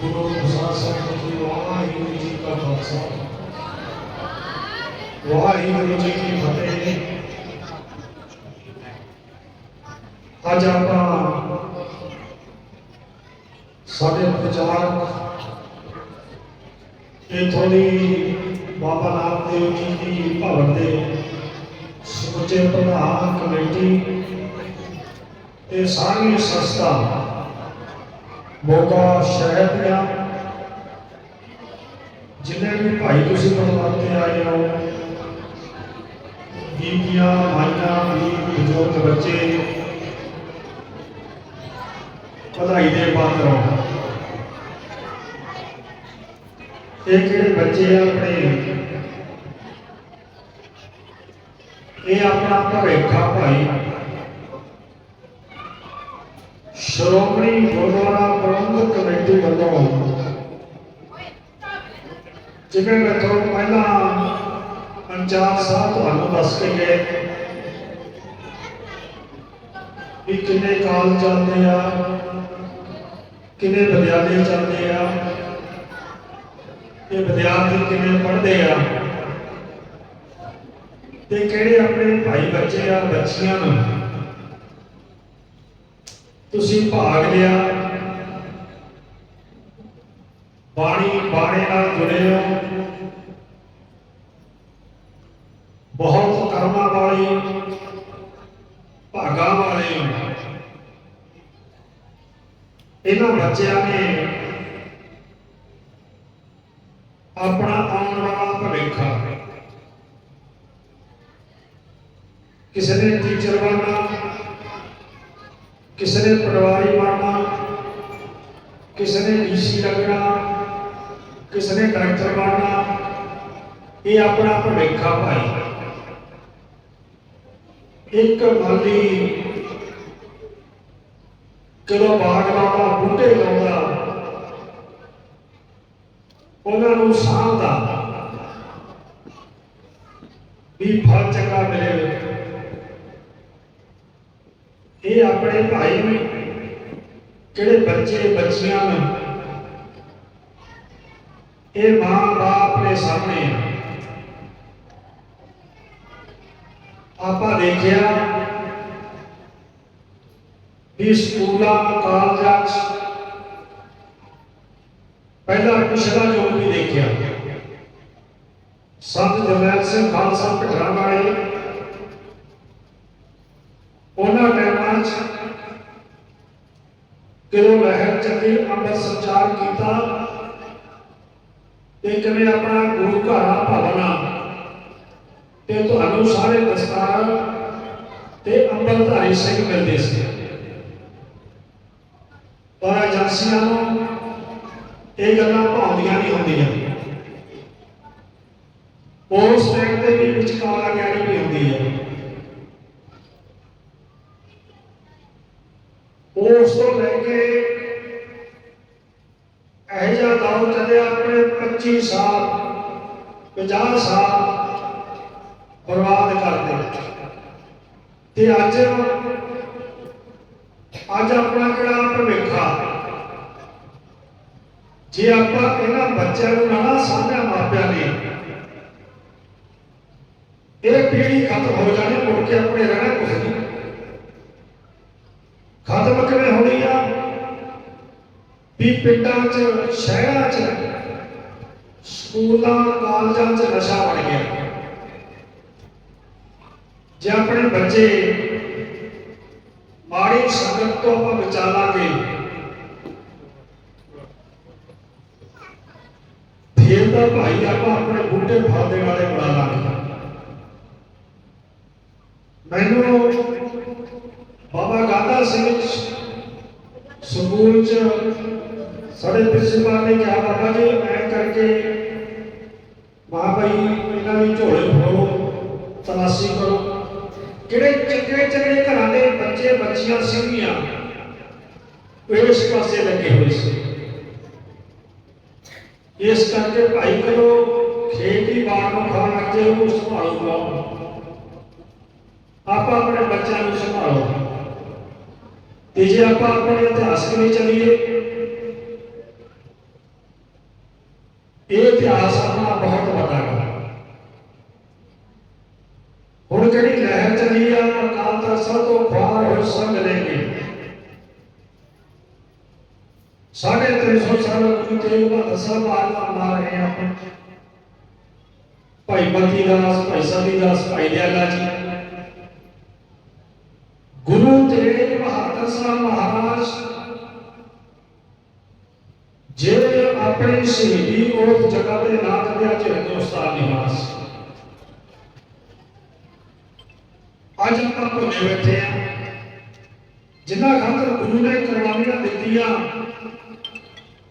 ਗੁਰੂ ਪ੍ਰਸਾਦ ਸਾਹਿਬ ਜੀ ਵਾਹਿਗੁਰੂ ਜੀ ਕਾ ਖਾਲਸਾ ਵਾਹਿਗੁਰੂ ਜੀ ਕੀ ਫਤਿਹ ਅੱਜ ਆਪਾਂ ਸਾਡੇ ਵਿਚਾਰਕ ਇਥੋਂ ਦੀ ਬਾਬਾ ਨਾਮਦੇਵ ਜੀ ਦੀ ਭਵਨ ਦੇ ਸਮੁੱਚੇ ਪ੍ਰਧਾਨ ਕਮੇਟੀ ਤੇ ਸਾਰੀ ਸੰਸਥਾ ਸ਼ਹਿਰ ਦੀਆਂ ਜਿੰਨੇ ਵੀ ਭਾਈ ਤੁਸੀਂ ਪਰਿਵਾਰ ਤੇ ਆਏ ਹੋ, ਬੀਬੀਆਂ, ਮਾਈਆਂ ਵੀ ਬਜ਼ੁਰਗ, ਬੱਚੇ, ਵਧਾਈ ਦੇ ਪਾਤਰ ਹੋ। ਇਹ ਜਿਹੜੇ ਬੱਚੇ ਆ ਆਪਣੇ? ਇਹ ਆਪਣਾ ਭਵਿੱਖਾ ਭਾਈ। ਸ਼੍ਰੋਮਣੀ ਗੁਰਦੁਆਰਾ ਪ੍ਰਬੰਧਕ ਕਮੇਟੀ ਵੱਲੋਂ ਜਿਵੇਂ ਮੈਂ ਤੁਹਾਨੂੰ ਪਹਿਲਾਂ ਅੰਜਾਰ ਸਾਹਿਬ ਤੁਹਾਨੂੰ ਦੱਸ ਕੇ ਗਏ ਵੀ ਕਿੰਨੇ ਕਾਲ ਚੱਲਦੇ ਆ, ਕਿੰਨੇ ਵਿਦਿਆਲय ਚੱਲਦੇ ਆ ਇਹ ਵਿਦਿਆਰਥੀ ਕਿਵੇਂ ਪੜ੍ਹਦੇ ਆ, ਤੇ ਕਿਹੜੇ ਆਪਣੇ ਭਾਈ ਬੱਚੇ ਆ, ਬੱਚੀਆਂ ਨੂੰ ਤੁਸੀਂ ਭਾਗ ਲਿਆ। ਬਾਣੀ ਬਾਣੇ ਨਾਲ ਜੁੜੇ ਹੋ। ਬਹੁਤ ਕਰਮਾਂ ਵਾਲੀ, ਭਾਗਾਂ ਵਾਲੇ ਇਹਨਾਂ ਬੱਚਿਆਂ ਨੇ ਆਪਣਾ ਆਉਣ ਵਾਲਾ ਭਵਿੱਖ। ਕਿਸੇ ਨੇ ਟੀਚਰ ਬਣਨਾ ਕਿਸੇ ਨੇ ਪਟਵਾਰੀ ਬਣਨਾ ਕਿਸੇ ਨੇ ਡੀਸੀ ਲੱਗਣਾ, ਕਿਸੇ ਨੇ ਡਾਕਟਰ ਬਣਨਾ, ਇਹ ਆਪਣਾ ਭਵਿੱਖ ਭਾਈ। ਇੱਕ ਮਾਲੀ ਕਦੋਂ ਬਾਗ ਲਾਉਂਦਾ ਬੂਟੇ ਲਾਉਂਦਾ, ਉਹਨਾਂ ਨੂੰ ਸਾਂਭਦਾ, ਵੀ ਫਲ ਚੰਗਾ ਮਿਲੇ। ਇਹ ਆਪਣੇ ਭਾਈ ਨੂੰ ਕਿਹੜੇ ਬੱਚੇ ਬੱਚੀਆਂ ਨੂੰ, ਇਹ ਮਾਂ ਬਾਪ ਦੇ ਸਾਹਮਣੇ ਆਪਾਂ ਦੇਖਿਆ ਵੀ ਸਕੂਲਾਂ, ਕਾਲਜਾਂ 'ਚ ਪਹਿਲਾ ਪਿਛਲਾ ਜੋ ਵੀ ਦੇਖਿਆ, ਸੰਤ ਜਰਨੈਲ ਸਿੰਘ ਖਾਲਸਾ ਭਟਰਾ ਵਾਲੇ ਉਹਨਾਂ ਟਾਈਮਾਂ 'ਚ ਕਿਦੋਂ ਲਹਿਰ ਚੱਲੀ ਅੰਮ੍ਰਿਤ ਸੰਚਾਰ ਕੀਤਾ ਤੇ ਕਿਵੇਂ ਆਪਣਾ ਗੁਰੂ ਘਰ ਭਵਨਾ ਤੇ ਤੁਹਾਨੂੰ ਸਾਰੇ ਦਸਤਾਰ ਤੇ ਅੰਮ੍ਰਿਤਧਾਰੀ ਸਿੰਘ ਮਿਲਦੇ ਸੀ ਪਰ ਏਜੰਸੀਆਂ ਨੂੰ ਇਹ ਗੱਲਾਂ ਭਾਉਂਦੀਆਂ ਨਹੀਂ ਹੁੰਦੀਆਂ ਉਸ ਟਾਈਮ ਦੇ ਵੀ ਵਿੱਚ ਕਾਲਾ ਗਿਆਨੀ ਵੀ ਹੁੰਦੀ ਹੈ ਉਸ ਲੈ ਕੇ ਇਹ ਜਿਹਾ ਦੌਰ ਚੱਲਿਆ ਆਪਣੇ 25 ਸਾਲ 50 ਸਾਲ ਬਰਬਾਦ ਕਰਦੇ ਤੇ ਅੱਜ ਅੱਜ ਆਪਣਾ ਕਿਹੜਾ ਭਵਿੱਖ ਜੇ ਆਪਾਂ ਇਹਨਾਂ ਬੱਚਿਆਂ ਨੂੰ ਨਾ ਸਾਂਭਿਆ ਮਾਪਿਆਂ ਨੇ ਇਹ ਪੀੜੀ ਖਤਮ ਹੋ ਜਾਣੀ, ਮੁੜ ਕੇ ਆਪਣੇ ਰਹਿਣਾ ਕੁਝ ਨਹੀਂ। ਖਤਮ ਕਿਵੇਂ ਹੋਣੀ ਆ? ਵੀ ਪਿੰਡਾਂ 'ਚ, ਸ਼ਹਿਰਾਂ 'ਚ, ਸਕੂਲਾਂ, ਕਾਲਜਾਂ 'ਚ ਨਸ਼ਾ ਬਣ ਗਿਆ। ਜੇ ਆਪਣੇ ਬੱਚੇ ਮਾੜੀ ਸੰਗਤ ਤੋਂ ਆਪਾਂ ਬਚਾ ਲਾਂਗੇ ਤਾਂ ਭਾਈ ਆਪਾਂ ਆਪਣੇ ਬੂਟੇ ਫਲ ਦੇਣ ਵਾਲੇ ਬਣਾ ਲਾਂਗੇ। ਮੈਨੂੰ ਬਾਬਾ ਗਾਂਧਾ ਸਿੰਘ ਸਕੂਲ ਚ ਸਾਡੇ ਪ੍ਰਿੰਸੀਪਲ ਨੇ ਕਿਹਾ, ਬਾਬਾ ਜੀ ਐ ਕਰਕੇ ਮਾ ਭਾਈ, ਇਹਨਾਂ ਦੀ ਝੋਲੇ ਫੜੋ, ਤਲਾਸ਼ੀ ਕਰੋ। ਕਿਹੜੇ ਚੰਗੇ ਚੰਗੇ ਘਰਾਂ ਦੇ ਬੱਚੇ, ਬੱਚੀਆਂ ਸਿੰਘੀਆਂ ਉਹ ਇਸ ਪਾਸੇ ਲੱਗੇ ਹੋਏ ਸੀ। ਇਸ ਕਰਕੇ ਭਾਈ ਕਰੋ ਖੇਤ ਦੀ ਬਾੜ ਨੂੰ ਖਾਣ ਲੱਗ ਜੇ ਉਹ ਸੰਭਾਲੋ ਕੌਣ ਆਪਾਂ ਆਪਣੇ ਬੱਚਿਆਂ ਨੂੰ ਸੰਭਾਲੋ। ਤੇ ਜੇ ਆਪਾਂ ਆਪਣੇ ਇਤਿਹਾਸ ਕਨੀ ਚੱਲੀਏ ਇਤਿਹਾਸ ਆਪਣਾ ਬਹੁਤ ਵੱਡਾ ਹੈ ਹੁਣ ਜਿਹੜੀ ਲਹਿਰ ਚੱਲੀ ਆ ਅਕਾਲ ਤਖਤ ਸਾਹਿਬ ਤੋਂ ਬਾਹਰ ਹੋਏ ਸੰਗ ਲੈ ਕੇ ਸਾਢੇ ਤਿੰਨ ਸੌ ਸਾਲ ਗੁਰੂ ਤੇਗ ਬਹਾਦਰ ਸਾਹਿਬ ਆਲਮਾ ਮਾਰ ਰਹੇ ਆ ਆਪਾਂ ਭਾਈ ਮਤੀ ਦਾਸ ਭਾਈ ਸਾਦੀ ਦਾਸ ਭਾਈ ਦਿਆਲਾ ਜੀ ਗੁਰੂ ਤੇਗ ਬਹਾਦਰ ਸਾਹਿਬ ਮਹਾਰਾਜ, ਜੇ ਆਪਣੀ ਸ਼ਹੀਦੀ ਉਸ ਜਗ੍ਹਾ ਤੇ ਨਾ ਦਿੰਦੇ ਅੱਜ ਹਿੰਦੁਸਤਾਨ ਨਿਵਾਸ ਅੱਜ ਆਪਾਂ ਭੁੱਲੇ ਬੈਠੇ ਆ। ਜਿੰਨਾ ਖਾਤਰ ਗੁਰੂ ਨੇ ਕੁਰਬਾਨੀਆਂ ਦਿੱਤੀਆਂ,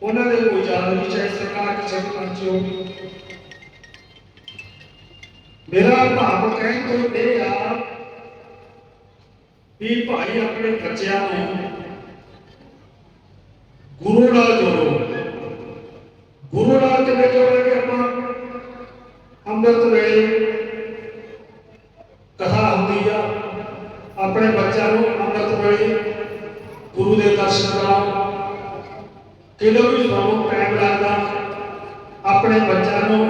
ਉਹਨਾਂ ਦੇ ਕੋਈ ਜਾਣ ਨਹੀਂ ਚਾਹੇ ਸਰਕਾਰ ਕਿਸੇ ਵੀ ਮਰਜ਼ੀ ਹੋਵੇ ਮੇਰਾ ਭਾਵ ਕਹਿਣ ਤੋਂ ਇਹ ਆ ਵੀ ਭਾਈ ਆਪਣੇ ਬੱਚਿਆਂ ਨੂੰ ਗੁਰੂ ਨਾਲ ਜੋੜੋ। ਗੁਰੂ ਨਾਲ ਕਿਵੇਂ ਜੋੜਾਂਗੇ ਆਪਾਂ? ਅੰਮ੍ਰਿਤ ਵੇਲੇ ਕਥਾ ਹੁੰਦੀ ਆ, ਆਪਣੇ ਬੱਚਿਆਂ ਨੂੰ ਅੰਮ੍ਰਿਤ ਵੇਲੇ ਗੁਰੂ ਦੇ ਦਰਸ਼ਨ ਕਰਾਓ। ਕਿਦੋਂ ਵੀ ਤੁਹਾਨੂੰ ਟਾਈਮ ਲੱਗਦਾ, ਆਪਣੇ ਬੱਚਿਆਂ ਨੂੰ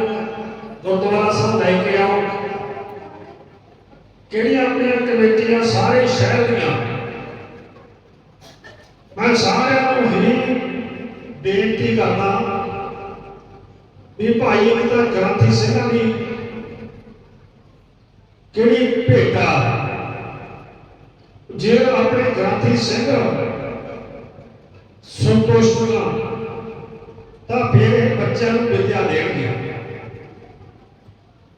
ਗੁਰਦੁਆਰਾ ਸਾਹਿਬ ਲੈ ਕੇ ਆਓ। ਕਿਹੜੀਆਂ ਆਪਣੀਆਂ ਕਮੇਟੀਆਂ ਸਾਰੇ ਸ਼ਹਿਰ ਦੀਆਂ। ਮੈਂ ਸਾਰਿਆਂ ਨੂੰ ਹੀ ਬੇਨਤੀ ਕਰਦਾ ਵੀ ਭਾਈ ਇੱਕ ਗ੍ਰੰਥੀ ਸਿੰਘਾਂ ਦੀ ਕਿਹੜੀ ਭੇਟਾ ਜੇ ਆਪਣੇ ਗ੍ਰੰਥੀ ਸਿੰਘ ਸੰਤੋਸ਼ ਹੋਣਾ ਤਾਂ ਫਿਰ ਬੱਚਿਆਂ ਨੂੰ ਵਿਦਿਆ ਦੇਣਗੇ।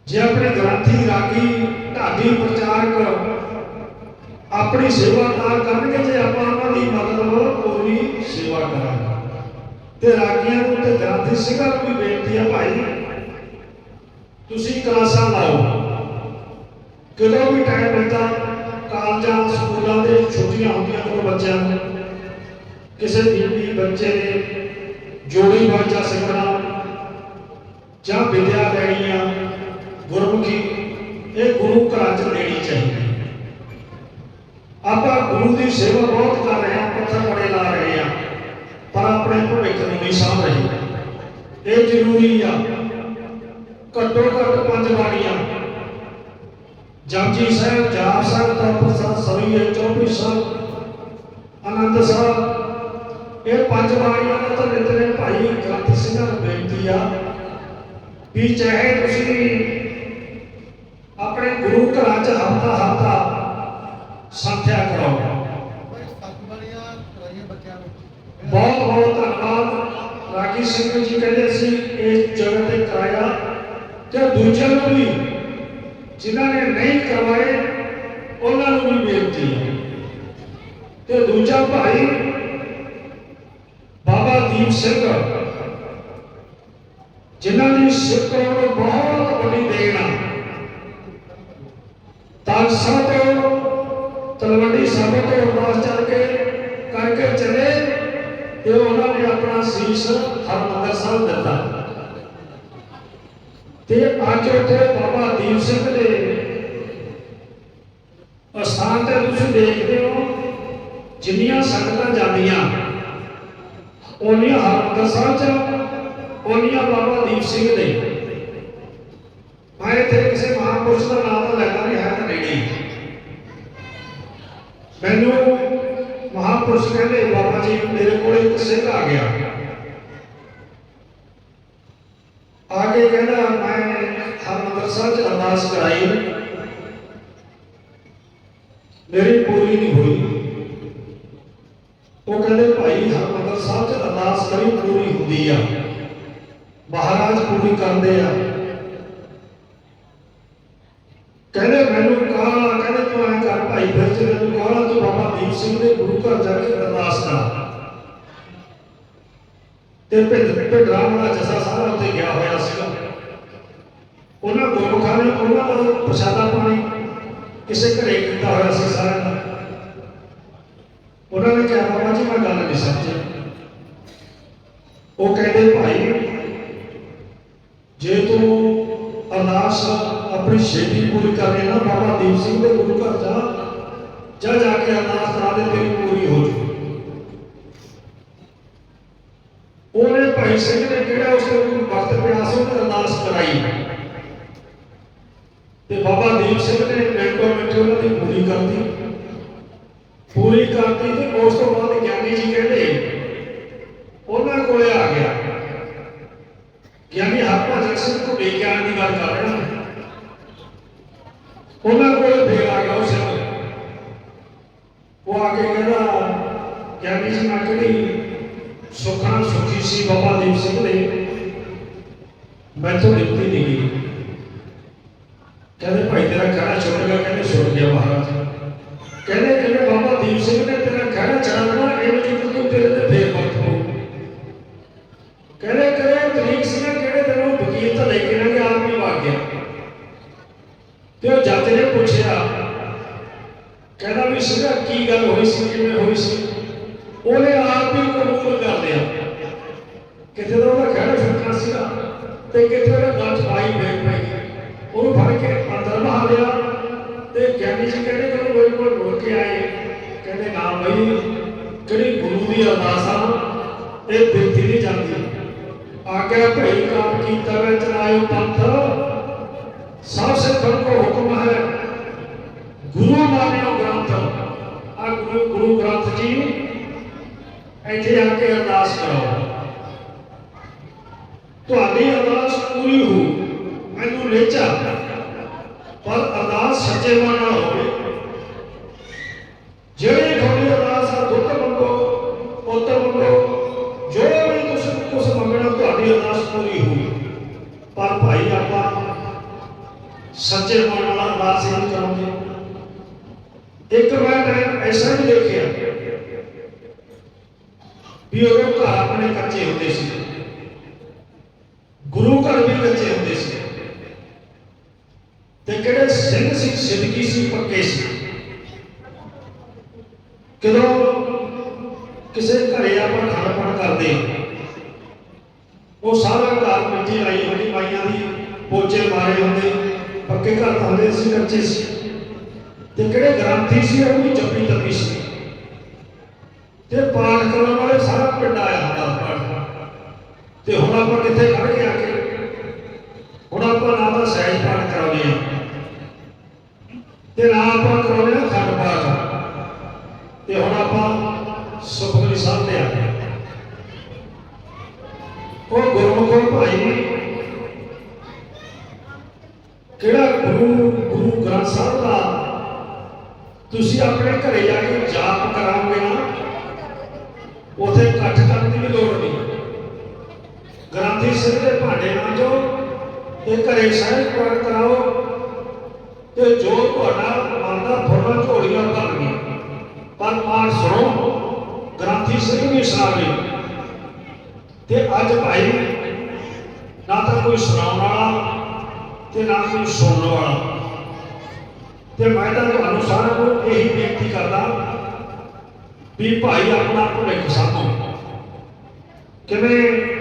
ਜੇ ਆਪਣੇ ਗ੍ਰੰਥੀ ਰਾਗੀ ਢਾਡੀ ਪ੍ਰਚਾਰਕ ਆਪਣੀ ਸੇਵਾ ਤਾਂ ਕਰਨਗੇ ਜੇ ਆਪਾਂ ਉਹਨਾਂ ਦੀ ਮਦਦ ਪੂਰੀ ਸੇਵਾ ਕਰਾਂਗੇ। ਤੇ ਰਾਗੀਆਂ ਨੂੰ ਤੇ ਗ੍ਰੰਥੀ ਸਿੰਘਾਂ ਨੂੰ ਵੀ ਬੇਨਤੀ ਆ ਭਾਈ। ਤੁਸੀਂ ਕਲਾਸਾਂ ਲਾਓ। ਕਦੋਂ ਵੀ ਟਾਈਮ ਮਿਲਦਾ, ਕਾਲਜਾਂ, ਸਕੂਲਾਂ ਦੇ ਛੁੱਟੀਆਂ ਹੁੰਦੀਆਂ ਕੋਲ ਬੱਚਿਆਂ ਨੂੰ। ਕਿਸੇ ਬੀਬੀ ਬੱਚੇ ਨੇ ਜੋੜੀ ਵਾਜਾ ਸਿੱਖਣਾ ਜਾਂ ਵਿਦਿਆ ਲੈਣੀ ਆ, ਗੁਰਮੁਖੀ ਇਹ ਗੁਰੂ ਘਰਾਂ ਚ ਲੈਣੀ ਚਾਹੀਦੀ ਆਪਾਂ ਗੁਰੂ ਦੀ ਸੇਵਾ ਬਹੁਤ ਕਰ ਰਹੇ ਹਾਂ, ਪੱਥਰ ਬੜੇ ਲਾ ਰਹੇ ਹਾਂ, ਪਰ ਆਪਣੇ ਭਵਿੱਖ ਨੂੰ ਨਹੀਂ ਸਾਂਭ ਰਹੇ। ਇਹ ਜ਼ਰੂਰੀ ਆ। ਘੱਟੋ ਘੱਟ ਪੰਜ ਬਾਣੀਆਂ ਜਪਜੀ ਸਾਹਿਬ ਜਾਪ ਸਾਹਿਬ ਤਪ ਸਾਹਿਬ ਸਵਈਏ ਚੌਪੀ ਸਾਹਿਬ, ਆਨੰਦ ਸਾਹਿਬ, ਇਹ ਪੰਜ ਬਾਣੀਆਂ ਦਾ ਤਾਂ ਨਿਤਨੇ ਭਾਈ ਗ੍ਰੰਥ ਸਿੰਘਾਂ ਨੂੰ ਬੇਨਤੀ ਆ ਵੀ ਚਾਹੇ ਤੁਸੀਂ ਘਰਾਂ 'ਚ ਹਫਤਾ ਹਫਤਾ ਸੰਥਿਆ ਕਰਾਓ ਸਤਿਗੁਰੀਆਂ ਕਰਾਈਏ ਬੱਚਿਆਂ ਨੂੰ ਬਹੁਤ ਬਹੁਤ ਧੰਨਵਾਦ ਰਾਗੀ ਸਿੰਘ ਜੀ ਕਹਿੰਦੇ ਸੀ ਇਸ ਜਗ੍ਹਾ ਤੇ ਕਰਾਇਆ ਤੇ ਦੂਜਿਆਂ ਨੂੰ ਵੀ ਜਿਨ੍ਹਾਂ ਨੇ ਨਹੀਂ ਕਰਵਾਏ ਉਹਨਾਂ ਨੂੰ ਵੀ ਬੇਨਤੀ ਹੈ ਤੇ ਦੂਜਾ ਭਾਈ ਬਾਬਾ ਦੀਪ ਸਿੰਘ ਤੋਂ ਤਲਵੰਡੀ ਸਾਬੋ ਤੋਂ ਅਰਦਾਸ ਚੱਲ ਕੇ ਕਰਕੇ ਚਲੇ ਤੇ ਉਹਨਾਂ ਨੇ ਆਪਣਾ ਸੀਸ ਹਰਮੰਦਰ ਸਾਹਿਬ ਦਿੱਤਾ। ਤੇ ਅੱਜ ਉੱਥੇ ਬਾਬਾ ਦੀਪ ਸਿੰਘ ਦੇ ਅਸਥਾਨ ਤੇ ਤੁਸੀਂ ਦੇਖਦੇ ਹੋ ਜਿੰਨੀਆਂ ਸੰਗਤਾਂ ਜਾਂਦੀਆਂ, ਉਹਨੀਆਂ ਹਰਮੰਦਰ ਸਾਹਿਬ ਚ, ਉਹਨੀਆਂ ਬਾਬਾ ਦੀਪ ਸਿੰਘ ਦੇ। ਮੈਂ ਇੱਥੇ ਕਿਸੇ ਮਹਾਂਪੁਰਸ਼ ਦਾ ਨਾਮ ਤਾਂ ਲੈਂਦਾ ਨਹੀਂ, ਹੈ ਤਾਂ ਨੇੜੇ ਮੈਨੂੰ ਮਹਾਂਪੁਰਸ਼ ਕਹਿੰਦੇ, ਬਾਬਾ ਜੀ, ਮੇਰੇ ਕੋਲ ਇੱਕ ਸਿੰਘ ਆ ਗਿਆ। ਆ ਕੇ ਕਹਿੰਦਾ, ਮੈਂ ਹਰਮੰਦਰ ਸਾਹਿਬ ਚ ਅਰਦਾਸ ਕਰਾਈ ਮੇਰੀ ਪੂਰੀ ਨਹੀਂ ਹੋਈ। ਉਹ ਕਹਿੰਦੇ, ਭਾਈ ਹਰਮੰਦਰ ਸਾਹਿਬ ਚ ਅਰਦਾਸ ਕਰੀ, ਪੂਰੀ ਹੁੰਦੀ ਆ। ਮਹਾਰਾਜ ਪੂਰੀ ਕਰਦੇ ਆ ਕਹਿੰਦੇ ਮੈਨੂੰ ਕਹਾ ਕਹਿੰਦੇ ਤੂੰ ਐਂ ਕਰ ਭਾਈ ਫਿਰ ਤੇ ਮੈਨੂੰ ਕਹਾ ਤੂੰ ਸਿੰਘ ਦੇ ਗੁਰੂ ਘਰ ਜਾ ਕੇ ਅਰਦਾਸ ਕਰ ਤੇ ਪਿੰਡ ਪਿੰਡਰਾ ਵਾਲਾ ਜਸਾ ਸਾਰਾ ਉੱਤੇ ਗਿਆ ਹੋਇਆ ਸੀਗਾ। ਉਹਨਾਂ ਗੁਰਮੁਖਾਂ ਨੇ ਉਹਨਾਂ ਦਾ ਪ੍ਰਸ਼ਾਦਾ ਪਾਣੀ ਕਿਸੇ ਘਰੇ ਕੀਤਾ ਹੋਇਆ ਸੀ ਸਾਰਿਆਂ ਦਾ। ਉਹਨਾਂ ਨੇ ਕਿਹਾ, ਬਾਬਾ ਜੀ, ਮੈਂ ਗੱਲ ਨਹੀਂ ਸਮਝੀ। ਉਹ ਕਹਿੰਦੇ, ਭਾਈ, ਜੇ ਤੂੰ ਅਰਦਾਸ ਆਪਣੀ ਛੇਤੀ ਪੂਰੀ ਕਰਨੀ ਨਾ ਬਾਬਾ ਦੀਪ ਸਿੰਘ ਦੇ ਗੁਰੂ ਘਰ ਜਾ ਜਾ ਜਾ ਕੇ ਅਰਦਾਸ ਕਰਾ ਦੇ, ਤੇਰੀ ਪੂਰੀ ਹੋ ਜੂ। ਉਹਨੇ ਭਾਈ ਸਿੰਘ ਨੇ ਕਿਹੜਾ ਉਸ ਨੂੰ ਵਕਤ ਪਿਆ ਸੀ, ਉਹਨੇ ਅਰਦਾਸ ਕਰਾਈ। ਤੇ ਬਾਬਾ ਦੀਪ ਸਿੰਘ ਨੇ ਮਿੰਟੋ ਮਿੰਟ ਉਹਨਾਂ ਦੀ ਪੂਰੀ ਕਰਤੀ। ਪੂਰੀ ਕਰਤੀ ਤੇ ਉਸ ਤੋਂ ਬਾਅਦ ਗਿਆਨੀ ਜੀ ਕਹਿੰਦੇ, ਉਹਨਾਂ ਕੋਲੇ ਆ ਗਿਆ। ਗਿਆਨੀ ਹਰਪਾ ਸਿੰਘ ਤੋਂ ਵਿਗਿਆਨ ਦੀ ਗੱਲ ਕਰ ਰਿਹਾ ਉਹਨਾਂ ਕੋਲੇ ਫੇਰ ਆ ਗਿਆ, ਉਸ ਉਹ ਆ ਕੇ ਕਹਿੰਦਾ ਗਿਆਨੀ ਜੀ ਮੈਂ ਕਿਹੜੀ ਸੁਖਾਂ ਸੁਖੀ ਸੀ, ਬਾਬਾ ਦੀਪ ਸਿੰਘ ਨੇ। ਮੈਂ ਤੋਂ ਦਿੱਤੀ ਨਹੀਂ ਗਈ ਕਹਿੰਦੇ ਭਾਈ ਤੇਰਾ ਕਹਿਣਾ ਛੁੱਟ ਜਿਹੜੀ ਗੁਰੂ ਦੀ ਅਰਦਾਸ ਆ ਇਹ ਬਿਰਤੀ ਨਹੀਂ ਜਾਂਦੀ। ਆਗਿਆ ਭਈ ਕਾਮ ਕੀਤਾ ਵੇ, ਚਲਾਇਓ ਪੰਥ। ਸਭ ਸੇ ਕੋ ਹੁਕਮ ਹੈ। ਗੁਰੂ ਮਾਨਿਓ ਗ੍ਰੰਥ। ਆ ਗੁਰੂ ਗੁਰੂ ਗ੍ਰੰਥ ਜੀ, ਇੱਥੇ ਆ ਕੇ ਅਰਦਾਸ ਕਰੋ ਤੁਹਾਡੀ ਅਰਦਾਸ ਪੂਰੀ ਹੋ, ਮੈਨੂੰ ਲੇਚਾ। ਪਰ ਅਰਦਾਸ ਸੱਚੇ ਮਨ ਨਾਲ ਸੱਚੇ ਮਨ ਨਾਲ ਅਰਦਾਸ ਨਹੀਂ ਇੱਕ ਵਾਰ ਮੈਂ ਐਸਾ ਵੀ ਦੇਖਿਆ ਵੀ ਉਹ ਘਰ ਆਪਣੇ ਕੱਚੇ ਹੁੰਦੇ ਸੀ। ਗੁਰੂ ਘਰ ਵੀ ਕੱਚੇ ਹੁੰਦੇ ਸੀ। ਤੇ ਕਿਹੜੇ ਸਿੰਘ ਸੀ, ਸਿੱਧਕੀ ਸੀ, ਪੱਕੇ ਸੀ। ਕਦੋਂ ਕਿਸੇ ਘਰੇ ਆਪਾਂ ਖਾਣਾ ਪਾਣ ਕਰਦੇ ਉਹ ਸਾਰਾ ਘਰ ਮਿੱਟੀ ਲਾਈ ਹੋਣੀ ਮਾਈਆਂ ਦੀ ਪੋਚੇ ਮਾਰੇ ਹੁੰਦੇ। ਪੱਕੇ ਘਰ ਤਾਂ ਸੀ ਕੱਚੇ ਸੀ। ਤੇ ਕਿਹੜੇ ਗ੍ਰੰਥੀ ਸੀ ਉਹ ਵੀ ਜੱਪੀ ਤੱਪੀ ਸੀ। ਤੇ ਪਾਠ ਕਰਨ ਵਾਲੇ ਸਾਰਾ ਪਿੰਡ ਆਇਆ ਹੁੰਦਾ ਪਾਠ। ਤੇ ਹੁਣ ਆਪਾਂ ਕਿੱਥੇ ਖੜੇ ਆ ਕੇ? ਹੁਣ ਆਪਾਂ ਨਾ ਤਾਂ ਸਹਿਜ ਪਾਠ ਕਰਾਉਂਦੇ ਆ। ਗ੍ਰੰਥੀ ਦੇ ਭਾਂਡੇ ਮਾਂਜੋ ਤੇ ਘਰੇ ਸਹਿਜ ਪਾਠ ਕਰਾਓ ਤੇ ਜੋ ਤੁਹਾਡਾ ਮਨ ਦਾ ਫੁਰਨਾ ਝੋਲੀਆਂ ਭਰ ਗਈ ਪਰ ਪਾਠ ਸੁਣੋ, ਗ੍ਰੰਥੀ ਸਿੰਘ ਵੀ ਸੁਣਾਵੇ ਤੇ ਅੱਜ ਭਾਈ, ਨਾ ਤਾਂ ਕੋਈ ਸੁਣਾਉਣ ਵਾਲਾ ਤੇ ਨਾ ਕੋਈ ਸੁਣਨ ਵਾਲਾ। ਤੇ ਮੈਂ ਤਾਂ ਤੁਹਾਨੂੰ ਸਾਰਿਆਂ ਨੂੰ ਇਹੀ ਬੇਨਤੀ ਕਰਦਾ ਵੀ ਭਾਈ ਆਪਣਾ ਭੁਲੇਖ ਸਾਧੋ ਕਿਵੇਂ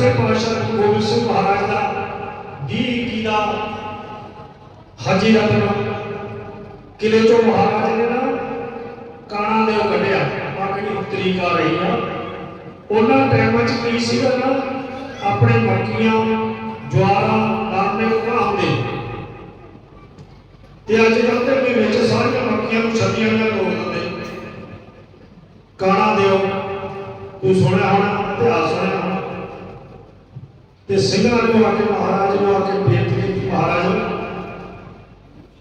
ਦਸਵੇਂ ਪਾਤਸ਼ਾਹ ਗੁਰੂ ਗੋਬਿੰਦ ਸਿੰਘ ਮਹਾਰਾਜ ਦਾ 20 ਦਾ ਹਾਜੀ ਰਤਨ ਕਿਲੇ ਚੋਂ ਮਹਾਰਾਜ ਨੇ ਨਾ ਕਾਣਾ ਦੇ ਕੱਢਿਆ ਆ ਤਰੀਕ ਆ ਰਹੀ ਆ। ਉਹਨਾਂ ਟਾਈਮਾਂ 'ਚ ਕੀ ਸੀਗਾ ਨਾ, ਆਪਣੇ ਮੱਕੀਆਂ, ਜਵਾਰਾਂ ਦਾਣੇ ਘਾਉਂਦੇ ਤੇ ਅੱਜ ਕੱਲ੍ਹ ਦੇ ਮਹੀਨੇ ਵਿੱਚ ਸਾਰੀਆਂ ਮੱਕੀਆਂ ਨੂੰ ਛੱਡੀਆਂ ਨਾਲ ਤੋੜ ਦਿੰਦੇ। ਕਾਣਾ ਦਿਓ, ਤੂੰ ਸੁਣਿਆ ਹੋਣਾ, ਇਤਿਹਾਸ ਸੁਣਿਆ ਤੇ ਸਿੰਘਾਂ ਨੂੰ ਆ ਕੇ ਮਹਾਰਾਜ ਨੂੰ ਆ ਕੇ ਬੇਨਤੀ ਕੀਤੀ, ਮਹਾਰਾਜ,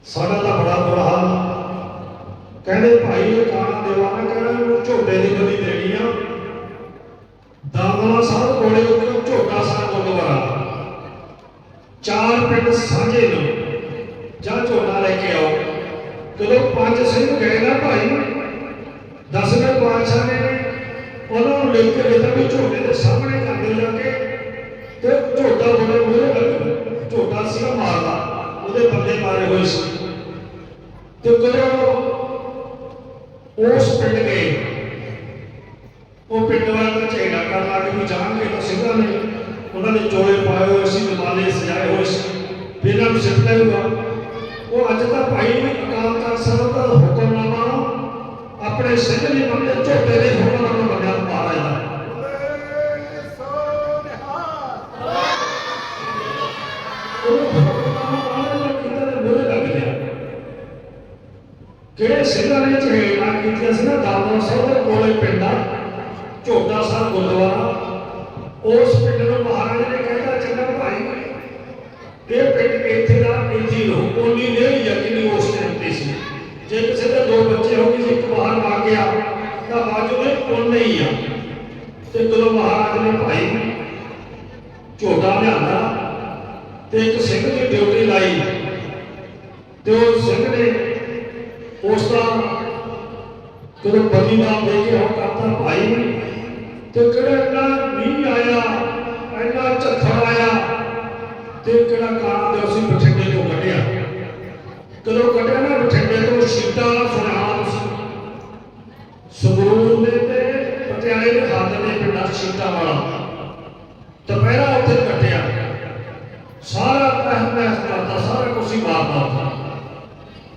ਸਾਡਾ ਤਾਂ ਬੜਾ ਬੁਰਾ ਹਾਲ ਕਹਿੰਦੇ, ਭਾਈ, ਇਹ ਕਾਣਾ ਦੇਵਾਨਾ ਕਹਿੰਦਾ ਇਹਨੂੰ ਝੋਟੇ ਦੀ ਗਲੀ ਦੇਣੀ ਆ। ਦਾਮਲਾ ਸਾਹਿਬ ਕੋਲੇ ਉਹ ਝੋਟਾ ਸਾਹਿਬ ਗੁਰਦੁਆਰਾ। ਚਾਰ ਪਿੰਡ ਸਾਂਝੇ ਨੇ। ਜਾਂ ਝੋਟਾ ਲੈ ਕੇ ਆਓ। ਜਦੋਂ ਪੰਜ ਸਿੰਘ ਗਏ ਨਾ ਭਾਈ ਦਸਵੇਂ ਪਾਤਸ਼ਾਹ ਨੇ ਉਹਨਾਂ ਨੂੰ ਲਿਖ ਕੇ ਦਿੱਤਾ ਵੀ ਝੋਟੇ ਦੇ ਸਾਹਮਣੇ ਕਰਦੇ ਝੋਟਾ ਬੋਲੇ ਮੂਹਰੇ ਝੋਟਾ ਸੀਗਾ ਮਾਰਦਾ, ਉਹਦੇ ਬੰਦੇ ਮਾਰੇ ਹੋਏ ਸੀ। ਤੇ ਕਦੋਂ ਉਸ ਪਿੰਡ ਗਏ, ਉਹ ਪਿੰਡ ਵਾਲਾ ਝੇੜਾ ਕਰਨ ਲੱਗ ਵੀ ਜਾਣਗੇ ਤਾਂ ਸਿੰਘਾਂ ਨੇ, ਉਹਨਾਂ ਦੇ ਚੋਲੇ ਪਾਏ ਹੋਏ ਸੀ ਦਮਾਲੇ ਸਜਾਏ ਹੋਏ ਸੀ ਇਹਨਾਂ ਨੂੰ ਸਿੱਟ ਲੈਊਗਾ ਉਹ ਅੱਜ ਤਾਂ ਭਾਈ ਅਕਾਲ ਤਖਤ ਸਾਹਿਬ ਦਾ ਹੁਕਮਨਾਮਾ ਆਪਣੇ ਸਿੰਘ ਦੀ ਮੰਨੇ ਝੋਟੇ ਦੇ ਹੁਕਮਨਾਮਾ ਸਿੰਘਾਂ ਨੇ ਝੇੜਾਂ ਕੀਤੀਆਂ ਸੀ ਨਾ, ਦਾਦਾ ਸਾਹਿਬ ਦੇ ਕੋਲੇ ਪਿੰਡ ਆ, ਝੋਟਾ ਸਾਹਿਬ ਗੁਰਦੁਆਰਾ। ਉਸ ਪਿੰਡ ਨੂੰ ਮਹਾਰਾਜ ਨੇ ਕਹਿੰਦਾ, ਚੰਗਾ ਭਾਈ ਇਹ ਪਿੰਡ ਇੱਥੇ ਦਾ ਇੱਥੇ ਲੋ ਉਨੀ ਨਹੀਂ ਯਕੀਨੀ ਉਸ ਟਾਈਮ ਤੇ ਸੀ। ਜੇ ਕਿਸੇ ਦੇ ਦੋ ਬੱਚੇ ਹੋ ਗਏ ਇੱਕ ਬਾਹਰ ਆ ਗਿਆ, ਤਾਂ ਬਾਜੂ ਦੇ ਪੁੰਨ ਨਹੀਂ ਆ। ਤੇ ਜਦੋਂ ਮਹਾਰਾਜ ਨੇ ਭਾਈ ਝੋਟਾ ਲਿਆਂਦਾ, ਤੇ ਇੱਕ ਸਿੰਘ ਦੀ ਡਿਊਟੀ ਲਾਈ ਤੇ ਉਹ ਸਿੰਘ ਨੇ ਉਸ ਦਾ ਜਦੋਂ ਬਲੀਦਾਨ ਦੇ ਕੇ ਕਰਤਾ ਭਾਈ ਤੇ ਕਿਹੜਾ ਇੰਨਾ ਮੀਂਹ ਆਇਆ, ਇੰਨਾ ਝੱਖੜ ਆਇਆ, ਤੇ ਕਿਹੜਾ ਕਾਂ ਦੇ ਅਸੀਂ ਬਠਿੰਡੇ ਤੋਂ ਕੱਢਿਆ। ਕਦੋਂ ਕੱਢਿਆ ਨਾ ਬਠਿੰਡੇ ਤੋਂ? ਸੀਤਾ ਸੁਣਾ ਸੰਗਰੂਰ ਦੇ ਤੇ ਪਟਿਆਲੇ ਦੇ ਹੱਦ ਦੇ ਪਿੰਡਾਂ ਸੀਤਾ ਵਾਲਾ। ਦੁਪਹਿਰਾ ਉੱਥੇ ਕੱਟਿਆ। ਸਾਰਾ ਤਹਿਮਹਿਸ ਕਰਦਾ ਸਾਰਾ ਕੁਝ ਹੀ ਮਾਰਦਾ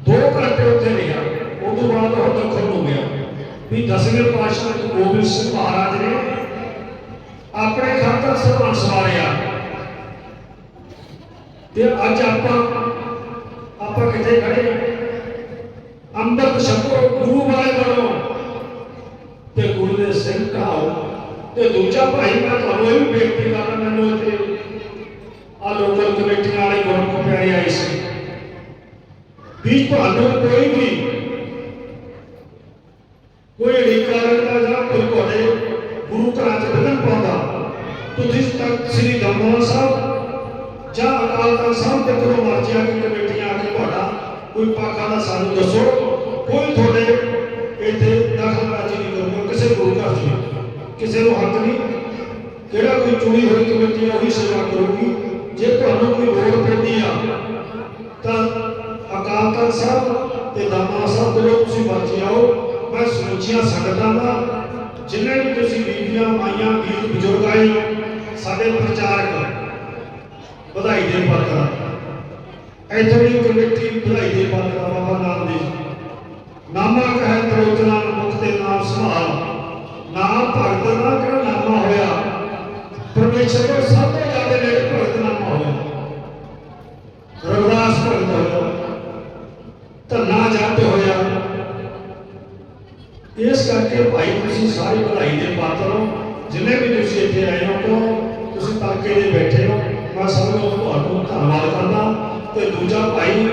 ਦੋ ਘੰਟੇ ਉੱਥੇ ਰਿਹਾ। ਉਸ ਬਾਅਦ ਉਹ ਦਖਲ ਹੋ ਗਿਆ। ਵੀ ਦਸਵੇਂ ਪਾਤਸ਼ਾਹ ਗੁਰੂ ਗੋਬਿੰਦ ਸਿੰਘ ਮਹਾਰਾਜ ਨੇ ਆਪਣੇ ਖਾਤਰ ਸਰਬੰਸ ਸਵਾਰਿਆ ਤੇ ਅੱਜ ਆਪਾਂ ਆਪਾਂ ਕਿੱਥੇ ਖੜੇ ਹਾਂ? ਅੰਮ੍ਰਿਤ ਛਕੋ ਗੁਰੂ ਵਾਲੇ ਬਣੋ ਤੇ ਗੁਰੂ ਦੇ ਸਿੰਘ ਕਹਾਓ, ਤੇ ਦੂਜਾ ਭਾਈ ਮੈਂ ਤੁਹਾਨੂੰ ਇਹ ਵੀ ਬੇਨਤੀ ਕਰਦਾ, ਮੈਨੂੰ ਇੱਥੇ ਆ ਲੋਕਲ ਕਮੇਟੀਆਂ ਵਾਲੇ ਗੁਰਮੁਖ ਪਿਆਰੇ ਆਏ ਸੀ। ਵੀ ਤੁਹਾਨੂੰ ਕੋਈ ਵੀ ਕੋਈ ਅੜਿੱਕਾ ਰੱਖਦਾ ਜਾਂ ਕੋਈ ਤੁਹਾਡੇ ਗੁਰੂ ਘਰਾਂ ਚ ਵਿਘਨ ਪਾਉਂਦਾ। ਤੁਸੀਂ ਤਖਤ ਸ੍ਰੀ ਦਮੋਹ ਸਾਹਿਬ ਜਾਂ ਅਕਾਲ ਤਖਤ ਸਾਹਿਬ ਤੇ ਕੋਲ ਮਰਜ਼ੀ ਆ ਕੇ ਕਮੇਟੀਆਂ ਆ ਕੇ ਤੁਹਾਡਾ ਕੋਈ ਪਾਖਾ ਦਾ ਸਾਨੂੰ ਦੱਸੋ। ਕੋਈ ਤੁਹਾਡੇ ਇੱਥੇ ਦਖਲਅੰਦਾਜ਼ੀ ਨਹੀਂ ਕਰੂਗਾ, ਕਿਸੇ ਗੁਰੂ ਘਰ ਚ ਕਿਸੇ ਨੂੰ ਹੱਕ ਨਹੀਂ। ਜਿਹੜਾ ਕੋਈ ਚੁਣੀ ਹੋਈ ਕਮੇਟੀ ਆ, ਉਹੀ ਸੇਵਾ ਕਰੂਗੀ। ਜੇ ਤੁਹਾਨੂੰ ਕੋਈ ਲੋੜ ਪੈਂਦੀ ਆ, ਤਾਂ ਅਕਾਲ ਤਖਤ ਸਾਹਿਬ ਤੇ ਦਾਮਾ ਸਾਹਿਬ ਦੇ ਤੁਸੀਂ ਮਰਜ਼ੀ ਆਓ ਮੈਂ ਸਮੁੱਚੀਆਂ ਸੰਗਤਾਂ ਦਾ ਜਿੰਨੇ ਵੀ ਤੁਸੀਂ ਬੀਬੀਆਂ ਮਾਈਆਂ ਵੀਰ ਬਜ਼ੁਰਗ ਆਏ ਹੋ, ਸਾਡੇ ਪ੍ਰਚਾਰਕ ਵਧਾਈ ਦੇ ਪਾਤਰ ਇੱਥੋਂ ਦੀ ਕਮੇਟੀ ਵਧਾਈ ਦੇ ਪਾਤਰ ਬਾਬਾ ਨਾਮਦੇਵ ਨਾਮਾ ਕਹੈ ਤਰੋਚਨਾ ਮੁਖ ਤੇ ਨਾਮ ਸੰਭਾਲ। ਨਾਮ ਭਗਤ ਦਾ ਕਿਹੜਾ ਨਾਮਾ ਹੋਇਆ? ਪਰਮੇਸ਼ਰ ਤੋਂ ਸਭ ਤੋਂ ਜ਼ਿਆਦਾ ਨੇੜੇ ਭਗਤ ਨਾਮਾ ਹੋਇਆ। ਰਵਿਦਾਸ ਭਗਤ ਹੋਇਆ। ਇਸ ਕਰਕੇ ਭਾਈ ਤੁਸੀਂ ਸਾਰੇ ਵਧਾਈ ਦੇ ਪਾਤਰ ਹੋ। ਜਿੰਨੇ ਵੀ ਤੁਸੀਂ ਇੱਥੇ ਆਏ ਹੋ, ਕਿਉਂ? ਤੁਸੀਂ ਤੜਕੇ ਦੇ ਬੈਠੇ ਹੋ। ਮੈਂ ਸਭ ਨੂੰ ਤੁਹਾਨੂੰ ਧੰਨਵਾਦ ਕਰਦਾ। ਤੇ ਦੂਜਾ ਭਾਈ,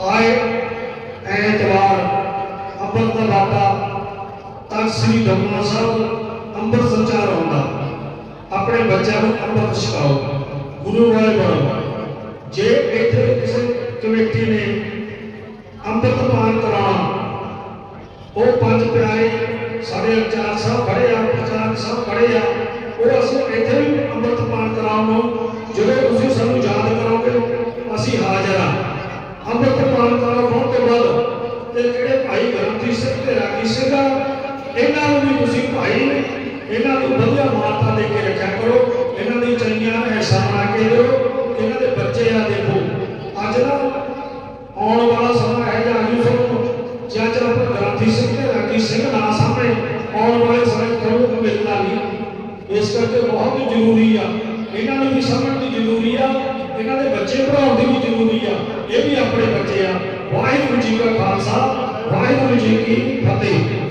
ਆਏ ਐਤਵਾਰ ਅੰਮ੍ਰਿਤ ਦਾ ਬਾਟਾ ਸ੍ਰੀ ਦਮਨਾ ਸਾਹਿਬ ਅੰਮ੍ਰਿਤ ਸੰਚਾਰ ਹੁੰਦਾ। ਆਪਣੇ ਬੱਚਿਆਂ ਨੂੰ ਅੰਮ੍ਰਿਤ ਛਕਾਓ। ਗੁਰੂ ਵਾਲੇ ਬਣੋ। ਜੇ ਇੱਥੇ ਕਿਸੇ ਕਮੇਟੀ ਨੇ ਅੰਮ੍ਰਿਤ ਪਾਨ ਕਰਾਉਣਾ ਉਹ ਪੰਜ ਪਿਆਰੇ ਸਾਡੇ ਅਚਾਰ ਸਾਹਿਬ ਖੜੇ ਆ, ਪ੍ਰਚਾਰਕ ਸਾਹਿਬ ਖੜੇ ਆ। ਉਹ ਅਸੀਂ ਇੱਥੇ ਵੀ ਅੰਮ੍ਰਿਤ ਪਾਨ ਕਰਾਉਣ ਨੂੰ, ਜਦੋਂ ਤੁਸੀਂ ਸਾਨੂੰ ਯਾਦ ਕਰੋਗੇ ਅਸੀਂ ਹਾਜ਼ਰ ਆ। ਅੰਮ੍ਰਿਤ ਪਾਨ ਕਰਾਉਣ ਤੋਂ ਬਾਅਦ ਤੇ ਜਿਹੜੇ ਭਾਈ ਗ੍ਰੰਥੀ ਸਿੰਘ ਤੇ ਰਾਗੀ ਸਿੰਘ ਆ, ਇਹਨਾਂ ਨੂੰ ਵੀ ਤੁਸੀਂ ਭਾਈ, ਇਹਨਾਂ ਨੂੰ ਵਧੀਆ ਮਾਤਾ ਦੇ ਕੇ ਰੱਖਿਆ ਕਰੋ। ਇਹਨਾਂ ਦੀ ਚੰਗੀਆਂ ਐਸਾ ਬਣਾ ਕੇ ਦਿਓ, ਇਹਨਾਂ ਦੇ ਬੱਚੇ ਆ ਦੇਖੋ। ਅੱਜ ਨਾ ਆਉਣ ਵਾਲਾ ਸਮਾਂ ਹੈ ਜਾਂ ਅਜੂ ਸਭ ਜਾਂ ਜਦ ਗ੍ਰਾਂਥੀ ਸਿੰਘ ਤੇ ਰਾਗੀ ਸਿੰਘ ਨਾ ਸਾਹਮਣੇ ਆਉਣ ਵਾਲੇ ਸਮੇਂ ਤੁਹਾਨੂੰ ਮਿਲਦਾ ਨਹੀਂ ਇਸ ਕਰਕੇ ਬਹੁਤ ਜ਼ਰੂਰੀ ਆ। ਇਹਨਾਂ ਨੂੰ ਵੀ ਸਮਝਣ ਦੀ ਜ਼ਰੂਰੀ ਆ। ਇਹਨਾਂ ਦੇ ਬੱਚੇ ਪੜਾਉਣ ਦੀ ਵੀ ਜ਼ਰੂਰੀ ਆ। ਇਹ ਵੀ ਆਪਣੇ ਬੱਚੇ ਆ। ਵਾਹਿਗੁਰੂ ਜੀ ਕਾ ਖਾਲਸਾ, ਵਾਹਿਗੁਰੂ ਜੀ ਕੀ ਫਤਿਹ।